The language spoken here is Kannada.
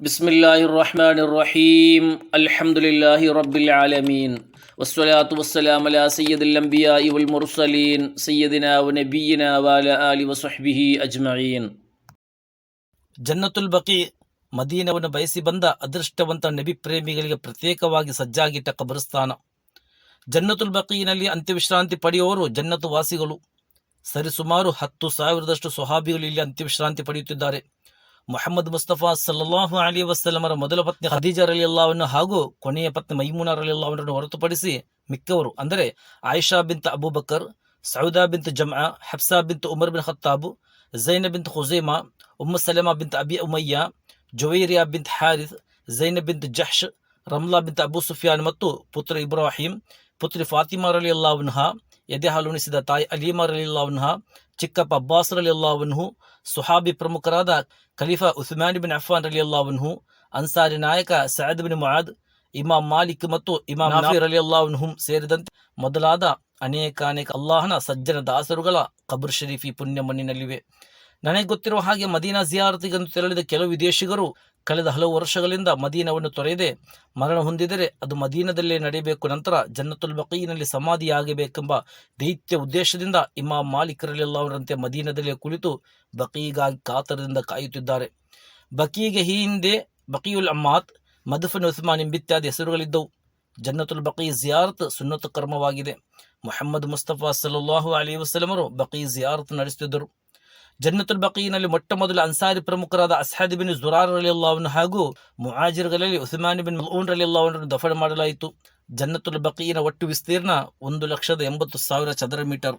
بسم الله الرحمن الرحيم الحمد لله رب العالمين والصلاة والسلام على سيد الأنبياء والمرسلين سيدنا ونبينا وعلى آله وصحبه أجمعين ಜನ್ನತುಲ್ ಬಕಿ ಮದೀನವನ್ನು ಬಯಸಿ ಬಂದ ಅದೃಷ್ಟವಂತ ನಬಿ ಪ್ರೇಮಿಗಳಿಗೆ ಪ್ರತ್ಯೇಕವಾಗಿ ಸಜ್ಜಾಗಿಟ್ಟ ಕಬರಸ್ಥಾನ ಜನ್ನತುಲ್ ಬಕೀನಲ್ಲಿ ಅಂತ್ಯವಿಶ್ರಾಂತಿ ಪಡೆಯುವವರು ಜನ್ನತು ವಾಸಿಗಳು ಸರಿಸುಮಾರು ಹತ್ತು ಸಾವಿರದಷ್ಟು ಸ್ವಹಾಬಿಗಳು ಇಲ್ಲಿ ಅಂತ್ಯವಿಶ್ರಾಂತಿ ಪಡೆಯುತ್ತಿದ್ದಾರೆ. ಮೊಹಮ್ಮದ್ ಮುಸ್ತಫಾ ಸಲ್ಲಾಹು ಅಲಿ ಅವರ ಮೊದಲ ಪತ್ನಿ ಖದೀಜಾ ರಲಿಯಲ್ಲಾವನ್ನು ಹಾಗೂ ಕೊನೆಯ ಪತ್ನಿ ಮೈಮೂನಾ ರಲಿಯಲ್ಲಾವನ್ನು ಹೊರತುಪಡಿಸಿ ಮಿಕ್ಕವರು, ಅಂದರೆ ಆಯಿಷಾ ಬಿಂತ್ ಅಬೂಬಕರ್, ಸೌದಾ ಬಿಂತ್ ಜಮಾ ಹಬ್ಸಾ ಬಿಂತ್ ಉಮರ್ ಬಿನ್ ಖತ್ತಾಬು ಝೈನ ಬಿಂತ್ ಖುಜೈಮಾ ಉಮ್ಮ ಸಲಮಾ ಬಿಂತ್ ಅಬಿ ಉಮಯ್ಯ ಜೊವೈರಿಯಾ ಬಿಂತ್ ಹ್ಯಾರಿಸ್ ಝೈನ ಬಿಂತ್ ಜಹ್ಶ್, ರಮ್ಲಾ ಬಿಂತ್ ಅಬು ಸುಫಿಯಾನ್ ಮತ್ತು ಪುತ್ರ ಇಬ್ರಾಹಿಂ ಪುತ್ರಿ ಫಾತಿಮಾ ರಲಿ ಅಲ್ಲಾವನ್ಹ ಎದೆ ಹಾಲುಣಿಸಿದ ತಾಯಿ ಅಲೀಮಾ ರಲಿ ಅಲ್ಲಾವನ್ಹ ಚಿಕ್ಕಪ್ಪ ಅಬ್ಬಾಸ್ ರಲಿ ಅಲ್ಲಾವನ್ಹು ಸುಹಾಬಿ ಪ್ರಮುಖರಾದ ಖಲೀಫಾ ಉಸ್ಮಾನ್ ಬಿನ್ ಅಫಾನ್ ರಲಿ ಅಲ್ಲಾವನ್ಹು ಅನ್ಸಾರಿ ನಾಯಕ ಸಯದ್ ಬಿನ್ ಮುಆದ್ ಇಮಾಮ್ ಮಾಲಿಕ್ ಮತ್ತು ಇಮಾಮ್ ನಾಫಿ ರಲಿ ಅಲ್ಲಾವನ್ಹುಂ ಸೇರಿದಂತೆ ಮೊದಲಾದ ಅನೇಕ ಅನೇಕ ಅಲ್ಲಾಹನ ಸಜ್ಜನ ದಾಸರುಗಳ ಕಬರ್ ಶರೀಫಿ ಪುಣ್ಯ ಮಣ್ಣಿನಲ್ಲಿವೆ. ನನಗೆ ಗೊತ್ತಿರುವ ಹಾಗೆ ಮದೀನಾ ಜಿಯಾರತಿಗೆಂದು ತೆರಳಿದ ಕೆಲವು ವಿದೇಶಿಗರು ಕಳೆದ ಹಲವು ವರ್ಷಗಳಿಂದ ಮದೀನವನ್ನು ತೊರೆಯದೆ ಮರಣ ಹೊಂದಿದರೆ ಅದು ಮದೀನದಲ್ಲೇ ನಡೆಯಬೇಕು. ನಂತರ ಜನ್ನತುಲ್ ಬಕೀನಲ್ಲಿ ಸಮಾಧಿಯಾಗಬೇಕೆಂಬ ದೈತ್ಯ ಉದ್ದೇಶದಿಂದ ಇಮಾಮ್ ಮಾಲೀಕರಲ್ಲೆಲ್ಲವರಂತೆ ಮದೀನದಲ್ಲೇ ಕುಳಿತು ಬಕೀಗಾಗಿ ಕಾತರದಿಂದ ಕಾಯುತ್ತಿದ್ದಾರೆ. ಬಕೀಗೆ ಈ ಹಿಂದೆ ಬಕೀಯುಲ್ ಅಮ್ಮಾತ್, ಮದಫನ್ ಉಸ್ಮಾನ್ ಎಂಬಿತ್ಯಾದಿ ಹೆಸರುಗಳಿದ್ದವು. ಜನ್ನತುಲ್ ಬಕೀ ಜಿಯಾರತ್ ಸುನ್ನತ ಕರ್ಮವಾಗಿದೆ. ಮೊಹಮ್ಮದ್ ಮುಸ್ತಫಾ ಸಲ್ಲಾಹು ಅಲಿ ವಸಲಮರು ಬಕೀ ಜಿಯಾರತ್ ನಡೆಸುತ್ತಿದ್ದರು. ಜನ್ನತುಲ್ ಬಕೀನಲ್ಲಿ ಮೊಟ್ಟ ಮೊದಲ ಅನ್ಸಾರಿ ಪ್ರಮುಖರಾದ ಅಸಹದ್ ಬಿನ್ ಜುರಾರ್ ಅಲಿ ಅಲ್ಲಾವನ್ನು ಹಾಗೂ ಮುಆಜಿರ್ಗಳಲ್ಲಿ ಉಸ್ಮಾನ್ ಬಿನ್ ಮಲ್ಊನ್ ಅಲಿ ಅಲ್ಲಾವನ್ನು ದಫನ ಮಾಡಲಾಯಿತು. ಜನ್ನತುಲ್ ಬಕೀನ ಒಟ್ಟು ವಿಸ್ತೀರ್ಣ ಒಂದು ಲಕ್ಷದ ಎಂಬತ್ತು ಸಾವಿರ ಚದರ ಮೀಟರ್.